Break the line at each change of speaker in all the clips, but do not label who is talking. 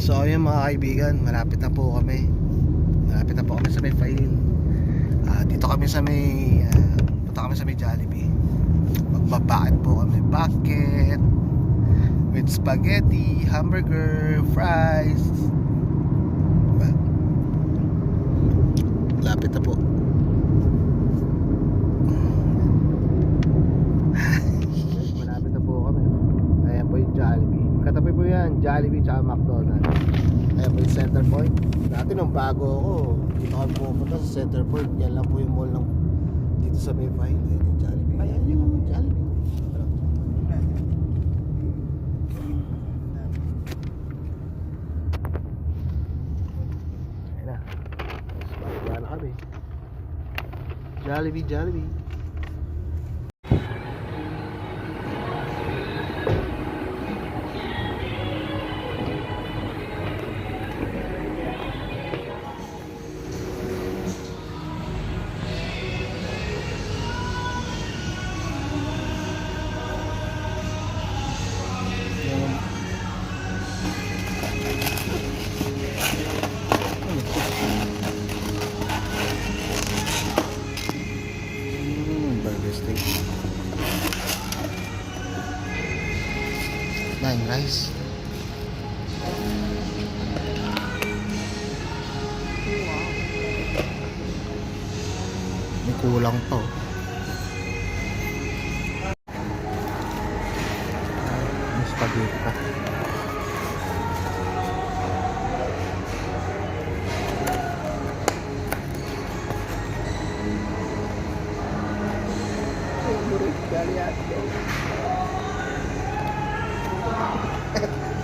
So ayun mga kaibigan, malapit na po kami. Malapit na po kami sa may file. Ah, dito kami sa may ah, punta kami sa may Jollibee. Magbabakit po kami bucket with spaghetti, hamburger, fries. Diba? Malapit na po. Malapit na po kami. Ayan po yung Jollibee. Katabi po yan, Jollibee tsaka McDonald's. Ayan po yung center point. Dati nung bago ako, dito kami pumunta sa center point. Yan lang po yung mall ng dito sa may file. Ayan yung Jollibee. Ayan yung Jollibee. Ayan na. Bababa na kami. Jollibee, Jollibee. Kulang pa oh. May spaghetti pa.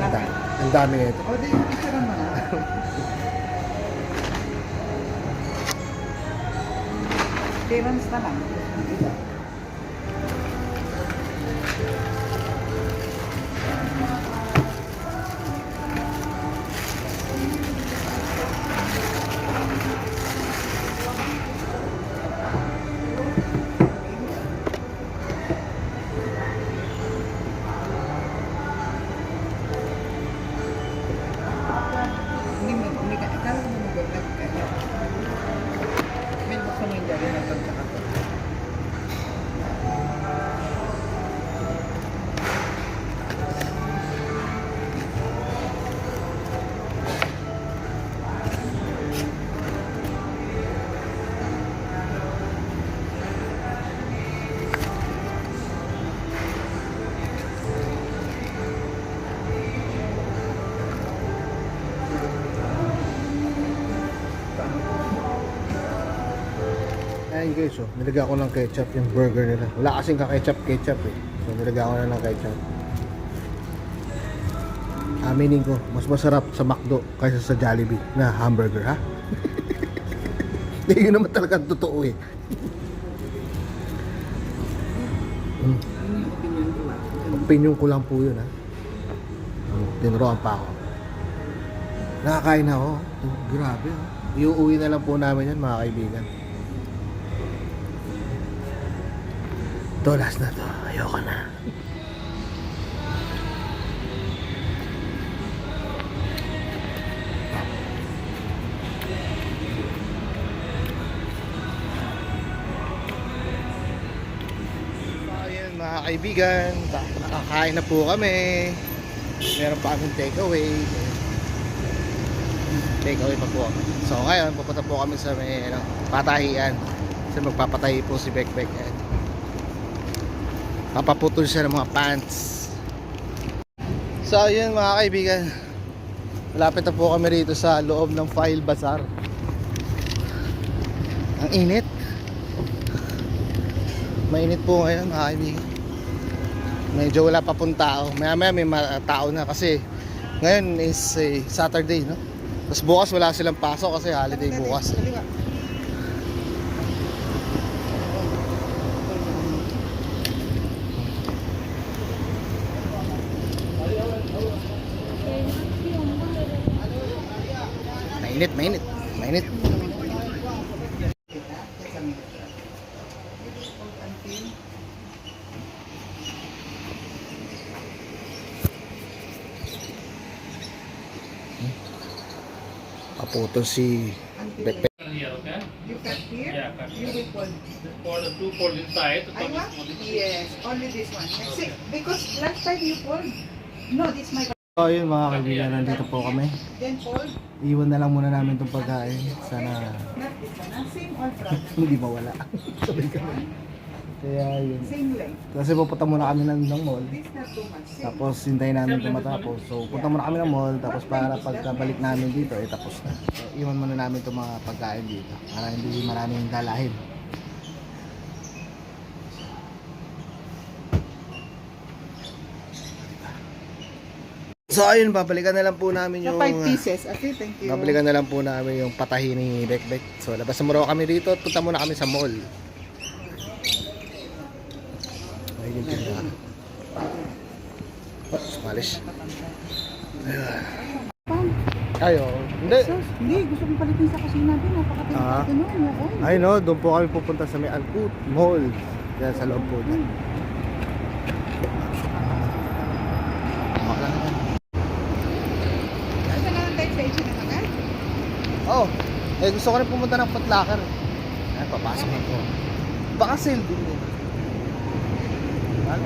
Ang dami, ang dami nito.
O, di, picture naman ah. Clearance
Ayan guys, oh, nilagyan ko ng ketchup yung burger nila. Wala kasing ka-ketchup ketchup eh. So nilagyan ko na ng ketchup. Aminin ko, mas masarap sa McDo kaysa sa Jollibee na hamburger ha. Yun naman talaga totoo eh. Mm.
Opinion ko
lang po yun ha. Mm, Tinuruan pa ako. Nakakain na ako. Oh, grabe ha. Iuuwi na lang po namin yan mga kaibigan. To, last na to. Ayoko na. Ayun mga kaibigan. Nakakain na po kami. Meron pa kaming takeaway. Takeaway pa po. So ngayon, pupunta po kami sa may ano, patahian. Kasi magpapatahi po si Bekbek. Ayan. Papaputol siya ng mga pants. So ayun mga kaibigan. Malapit na po kami rito sa loob ng File Bazaar. Ang init. Mainit po ngayon mga kaibigan. Medyo wala pa pong tao. Maya maya may ma- tao na kasi ngayon is eh, Saturday, no? Tapos bukas wala silang pasok kasi holiday bukas.
Kaliwa.
Mainit, mainit. Mainit. Kaputol si Bekbek.
here, okay?
You cut here?
Yeah, cut
You will fold.
The two fold inside.
I want? Yes, only this one. See, because last time you fold. No, this my
So yun mga kaibigan, nandito po kami. Iwan na lang muna namin itong pagkain. Sana hindi mawala. Sabay kami. Kaya yun. Kasi pupunta muna kami ng, ng mall. Tapos hintayin namin ito matapos. So punta muna kami ng mall. Tapos para pagkabalik namin dito, eh tapos na. So iwan muna namin itong mga pagkain dito. Para hindi maraming dalahin. So ayun, babalikan na lang po namin
Sa
yung...
five pieces. Okay, thank you.
Babalikan na lang po namin yung patahi ni Bekbek. So labas na muna kami dito at punta muna kami sa mall. Ay, yung tindahan. Oh, Spanish. Ayun. Ayo, hindi.
Sus, hindi, gusto kong palitin sa kusina din. Napakatindi
Ah.
ko.
Ay no, doon po kami pupunta sa may Alcut Mall. Yan sa loob po dyan. Baka lang yan.
Asa na lang tayo sa issue na agad?
Oh, eh gusto ko rin pumunta ng Foot Locker. Ay, papasok na po. Baka sale din yun. Na.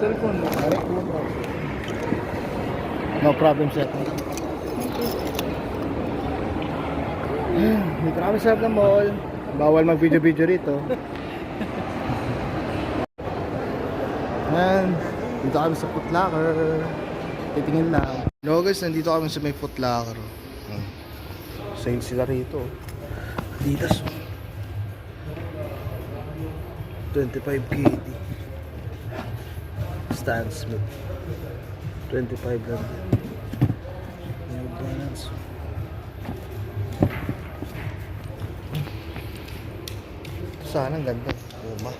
Cellphone mo.
No problem, sir. Dito na kami sa loob ng mall. Bawal mag-video-video rito. Yan. Dito kami sa Foot Locker. Titingin lang. No guys, nandito kami sa may Foot Locker. Hmm. Sale sila rito. Adidas. 25 KD. Stan Smith. 25 lang din. New Balance. Sana ang ganda. Puma.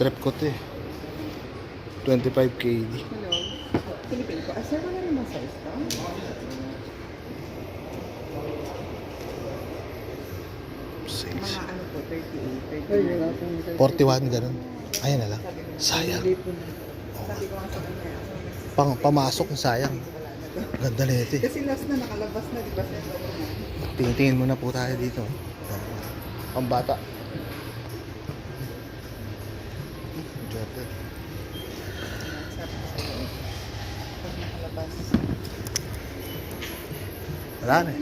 Trip ko to eh. 25 KD.
Hello. Philippine ko. Ah, sir, wala naman size to?
Sales.
Mga ano po, 38, 38.
41 ganun. Ayan na lang. Sayang.
Kanya.
Pang, pamasok sayang. Ganda na ito eh.
Kasi last na nakalabas na, di ba?
Tingin-tingin muna po tayo dito. Ang bata. Jordan.
Pag nakalabas.
Wala na eh.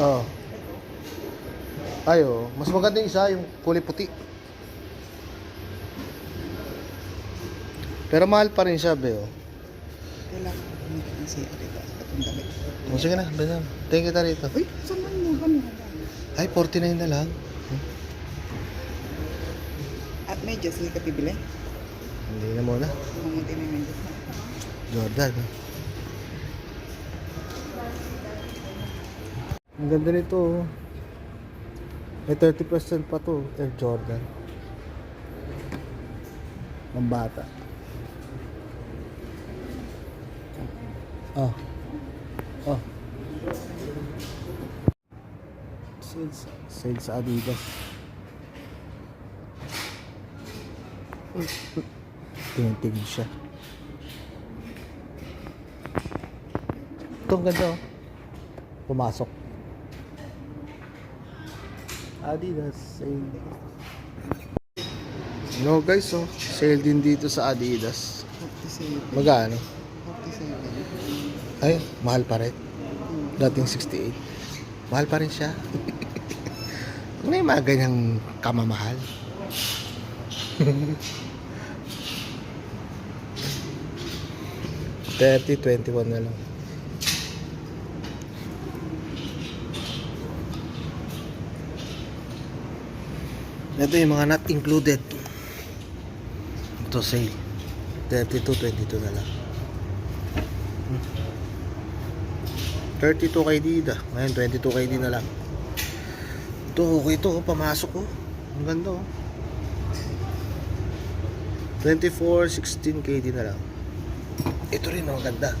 Oo. Ay, oh. Mas maganda yung isa, yung kulay puti. Pero mahal pa rin siya, be, oh.
Wala. Hindi ka kasi, di ba? Katong damit.
O, sige na, benda. Tingin kita rito.
Uy, saan man mo? Ano?
Ay, 49 na lang.
At medyas, hindi ka bibili?
Hindi na muna.
Mga din may medyas na.
Jordan. oh. Ang ganda nito. oh. May 30% pa to. Air Jordan. Ang bata. Oh. Oh. Sales, sales sa Adidas. Tingin-tingin siya. Ito ang ganda oh. Pumasok. Adidas sale. No guys oh, sale din dito sa Adidas.
47.
Magkano?
47.
Ay, mahal pa rin. Dating 68. Mahal pa rin siya. Ano yung mga ganyang kamamahal? Thirty, twenty-one na lang. Ito yung mga not included. Ito sale. 32, 22 na lang. 32 kay Dida. Ngayon 22 kay Dida na lang. Ito okay ito, oh, pamasok oh. Ang ganda oh. 24, 16 KD na lang. Ito rin oh, ang ganda.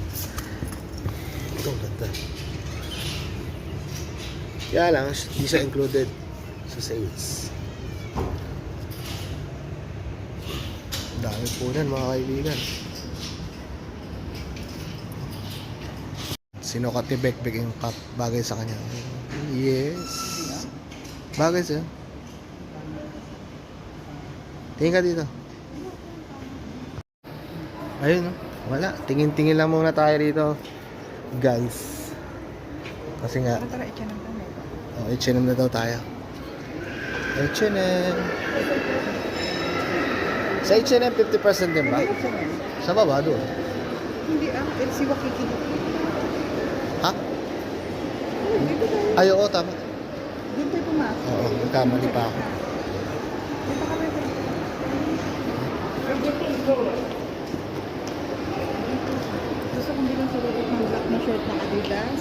Ito ang ganda. Kaya lang, hindi siya included sa sales. Dami po nun mga kaibigan. Sinukat ni Bekbek yung cup bagay sa kanya. Yes. Bagay sa'yo. Tingin ka dito. Ayun, no? wala. Tingin-tingin lang muna tayo rito. Guys. Kasi nga,
kami.
Oh, H&M na daw tayo. H&M. Sa H&M, 50% din ba?
Sa'yo.
Sa baba, doon.
Hindi ah, si Wakiki.
Ha? Ay, oo, tama.
Doon tayo pumasok.
Oo, nagkamali pa ako.
Gusto kong bilang loob ng black na shirt na Adidas.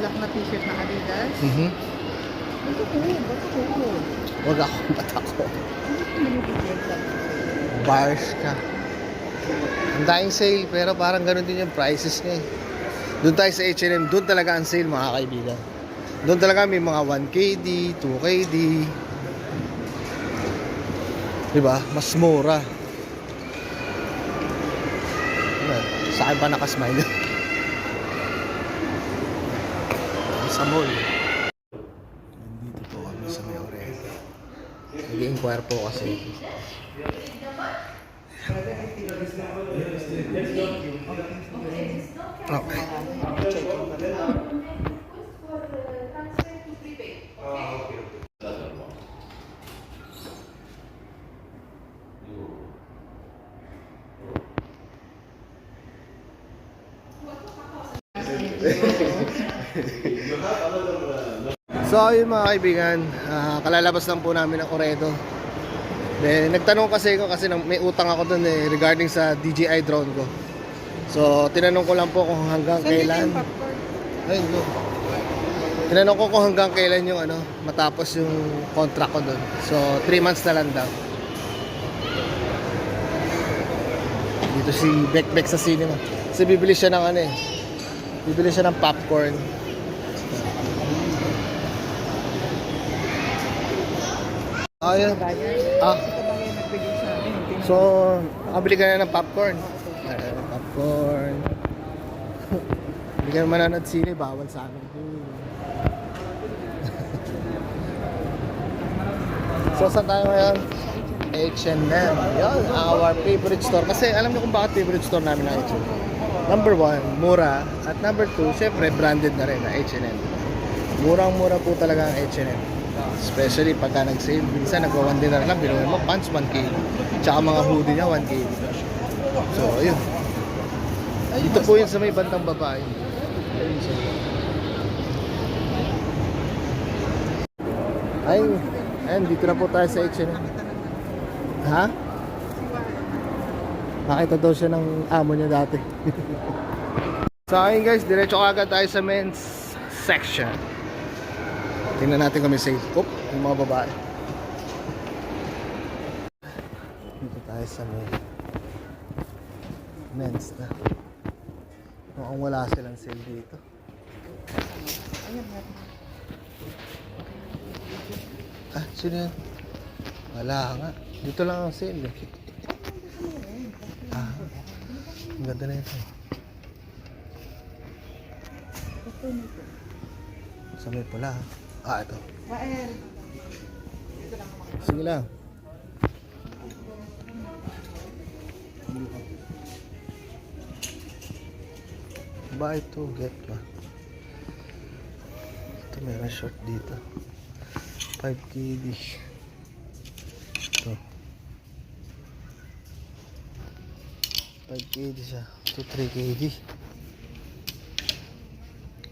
Black na t-shirt na Adidas.
Mhm.
Ito ko, ba't ako ko?
Huwag ako, ba't ako?
Hindi ko
Bars ka. Ang daing sale, pero parang ganun din yung prices niya eh. Doon tayo sa H&M, doon talaga ang sale mga kaibigan. Doon talaga may mga 1KD, 2KD. Diba? Mas mura. Ano, Sa akin pa nakasmile. sa mall. Nandito po kami sa may Oreo. Nag-inquire po kasi. Okay. So ayun mga kaibigan, ah, kalalabas lang po namin ng Coredo. Then, nagtanong kasi ako kasi nang- may utang ako doon eh regarding sa DJI drone ko. So tinanong ko lang po kung hanggang kailan. Ayun go. Tinanong ko kung hanggang kailan yung ano, matapos yung contract ko doon. So 3 months na lang daw. Dito si Beck sa cinema. Kasi bibili siya ng ano eh. Bibili siya ng popcorn. Ayun. Ah.
Tin-
So, nakabili ka na ng popcorn. Ayan, popcorn. Hindi ka naman nanonood sine, bawal sa amin. so, saan tayo ngayon? H&M. Yan, our favorite store. Kasi alam niyo kung bakit favorite store namin na H&M. Number one, mura. At number two, syempre, branded na rin na H&M. Murang-mura po talaga ang H&M. Especially pagka nag-sale. Minsan nagwa 1 dinar lang, binuhin mo, pants 1K. Tsaka mga hoodie niya 1K. So, ayun. Dito po yun sa may bantang babae. Ayun siya. Ayun, dito na po tayo sa H&M. Ha? Nakita daw siya ng amo niya dati. so ayun guys, diretso agad tayo sa men's section. Tingnan natin kung may sale. Oop, yung mga babae. Dito tayo sa may men's na. Mukhang wala silang sale dito. Ah, sino yan? Wala nga. Dito lang ang sale eh. Ah, ang ganda na ito. Sa may pula. Ah, ito.
Wael.
Sige lang. Ba ito, get ba? Ito meron short dito. 5 KD. Ito. 5 KD siya. Ito 3 KD.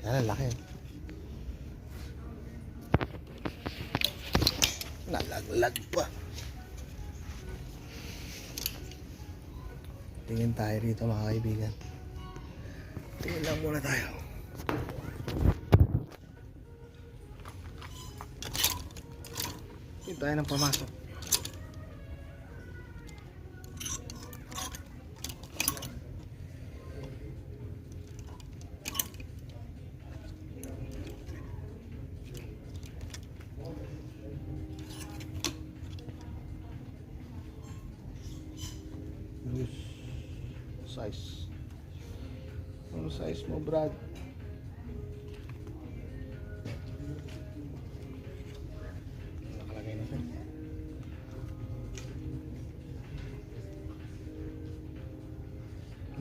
Yan, laki. Nalaglag pa. Tingin tayo rito mga kaibigan. Tingin lang muna tayo. Tingin tayo ng pamasok.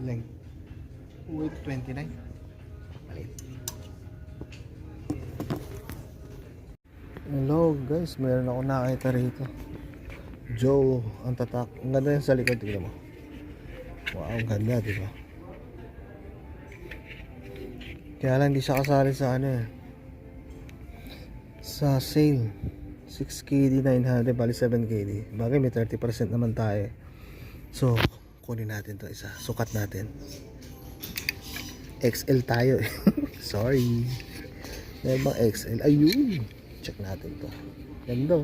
Length. Weight 29. Maliit. Hello guys, meron ako nakita rito. Joe, ang tatak. Ang ganda yung sa likod, tignan mo. Wow, ang ganda, di ba? Kaya lang hindi siya kasali sa ano eh. Sa sale. 6KD 900, bali 7KD. Bagay may 30% naman tayo. So, kunin natin to isa. Sukat natin. XL tayo eh. Sorry. May bang XL? Ayun. Check natin to. Ganda.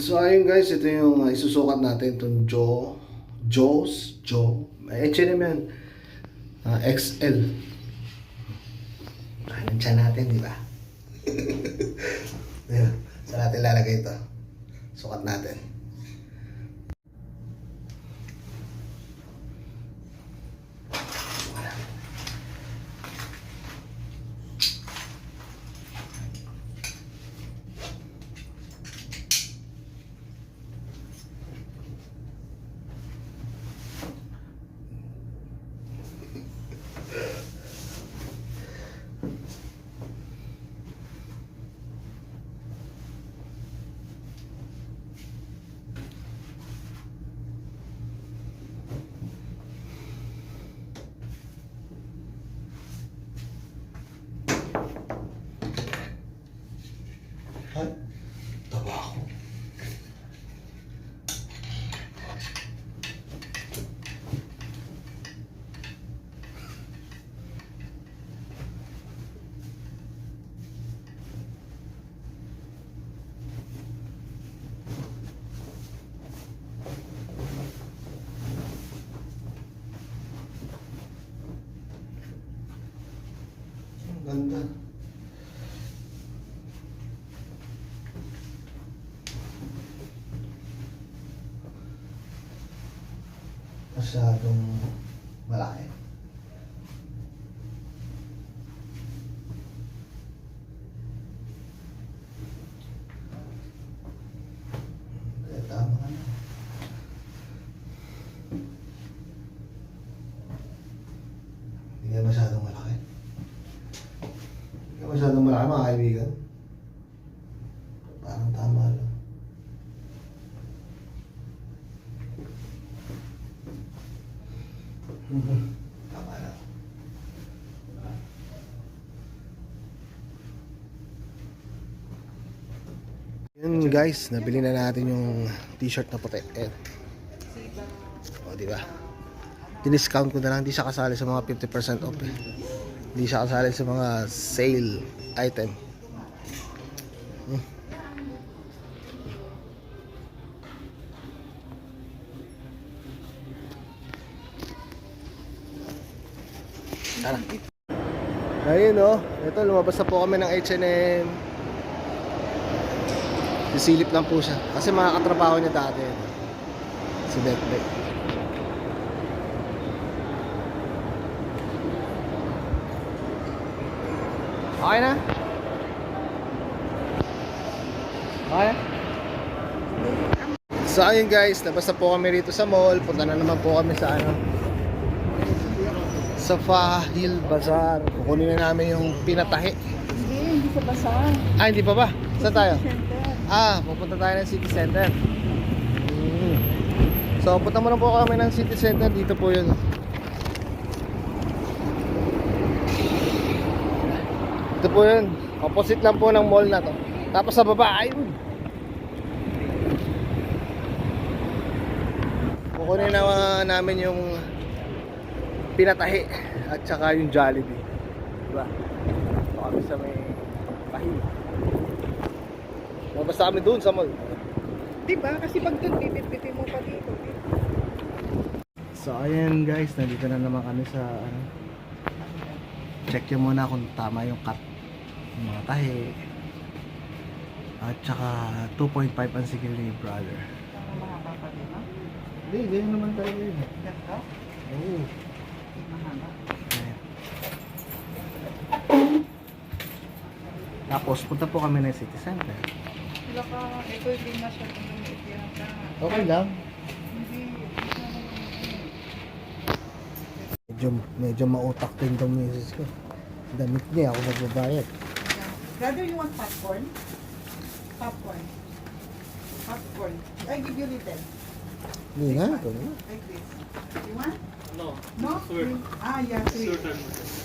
So ayun guys, ito yung uh, isusukat natin itong Joe, Joe's, Joe, may H&M yan, Ah, XL. Ah, nandiyan natin, di ba? Saan natin lalagay ito? Sukat natin. Ay, tabako. Ang ganda. masyadong malaki. Kaya tama ka na. Hindi ka masyadong malaki. Hindi ka masyadong malaki mga kaibigan. Parang tama lang. Tama lang. Yun guys, nabili na natin yung t-shirt na puti. Eh. O, di ba? Diniscount ko na lang, hindi siya kasali sa mga 50% off eh. Hindi siya kasali sa mga sale item. Hmm. Tara. Ayun oh, ito lumabas na po kami ng H&M. Sisilip lang po siya. Kasi mga katrabaho niya dati. Si Bekbek. Okay na? Okay na? So ayun guys, labas na po kami rito sa mall. Punta na naman po kami sa ano, sa Fahil Bazaar. Kukunin na namin yung pinatahi.
Hindi, hindi sa basa.
Ah, hindi pa ba? Saan tayo? Ah, pupunta tayo ng City Center. Hmm. So, punta muna po kami ng City Center. Dito po yun. Ito po yun. Opposite lang po ng mall na to. Tapos sa baba, ayun. Kukunin na uh, namin yung pinatahi at saka yung Jollibee. Diba? Ito kami sa may pahil. Basta kami doon sa mall.
Diba? Kasi pag doon, bibit mo pa dito.
So ayan guys, nandito na naman kami sa ano. Check nyo muna kung tama yung cut ng mga tahi. At saka 2.5 ang brother.
Pa din, no?
Hindi, ganyan naman talaga yun.
Ganito?
Oo.
Mahaba.
Tapos, punta po kami ng city center.
Sila ka, ito hindi masyadong lumiit yan.
Okay lang. Medyo, medyo mautak din itong misis ko. Damit niya, ako nagbabayad.
Brother, you want popcorn? Popcorn. Popcorn. I give you little.
Hindi nga, ito nga.
Like this. You want?
No.
No?
Sir.
Ah, yeah, three.
Certain.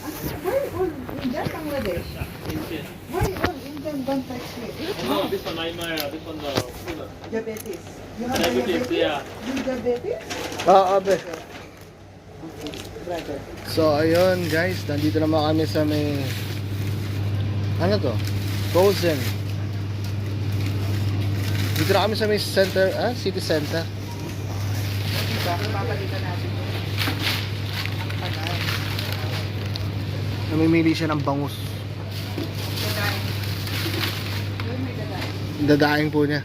Ah, why all Indian Bangladesh?
Indian.
Why all Indian don't like sweet?
No, this one I'm uh, this one the cooler.
Diabetes. You have
Diabetes,
diabetes?
yeah.
You diabetes?
Oo, abe.
Okay, brother.
So, ayun guys, nandito naman kami sa may... Ano to? Frozen. Dito na kami sa may center, ah, city center.
Diba? Papalitan natin.
Namimili siya ng bangus.
Dadaing. Yun, may dadaing.
Po niya.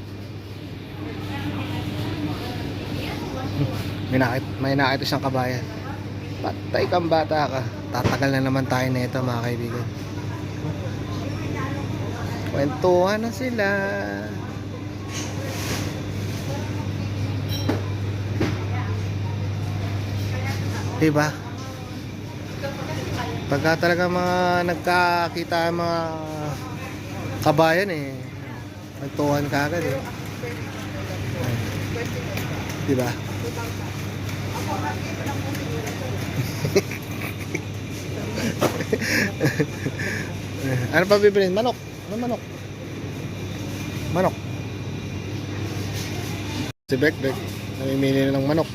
May nakit, may nakita siyang kabayan. Patay kang bata ka. Tatagal na naman tayo na ito mga kaibigan. Kwentuhan na sila. Diba? Pagka talaga mga nagkakita mga kabayan eh, nagtuhan ka agad eh. Diba? ano pa bibilin? Manok. Ano manok? Manok. Si Bek Bek, namimili na ng manok.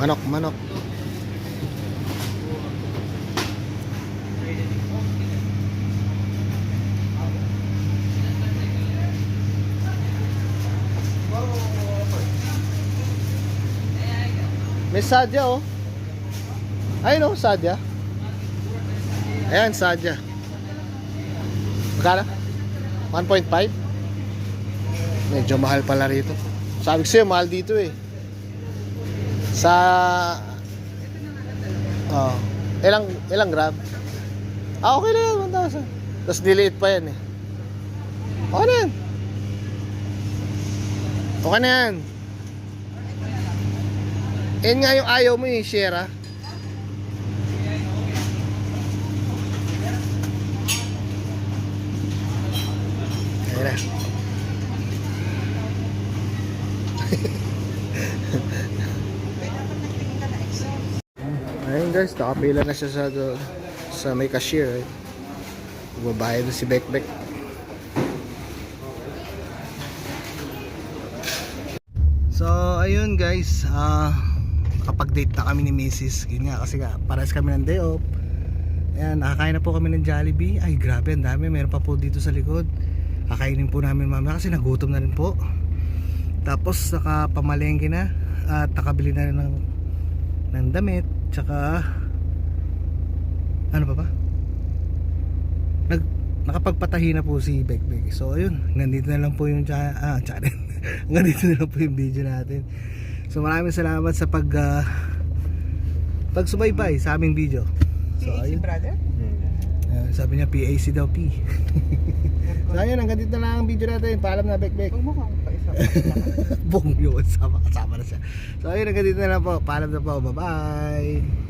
Manok, manok. May sadya oh. Ayun oh, sadya. Ayan, sadya. Magkano? 1.5? Medyo mahal pala rito. Sabi ko sa'yo, mahal dito eh. Sa... Oh. Ilang, ilang gram? Ah, okay na yan, 1,000. Tapos diliit pa yan eh. Okay na yan. Okay na yan. Yan nga yung ayaw mo eh, ah. Ayan na. Ayun guys, nakapila na siya sa, sa may cashier. Eh. Bumabayad na si Bekbek. So, ayun guys, ah kapag-date na kami ni Mrs. Yun nga, kasi nga, pares kami ng day off. Ayan, nakakain na po kami ng Jollibee. Ay, grabe, ang dami. Meron pa po dito sa likod. Kakainin po namin mamaya kasi nagutom na rin po. Tapos, nakapamalengke na. At nakabili na rin ng, ng damit. Tsaka, ano pa ba? Nag, nakapagpatahi na po si Bekbek. So, ayun. Nandito na lang po yung cha- ah, channel. Hanggang dito na lang po yung video natin. So maraming salamat sa pag uh, pagsubaybay sa aming video. So
PAC,
ayun.
brother?
Ayun, sabi niya PAC daw P. so ayun, hanggang dito na lang ang video natin. Paalam na Bekbek.
Huwag mo kang paisa.
Bong yun, sama kasama na siya. So ayun, hanggang dito na lang po. Paalam na po. Bye-bye.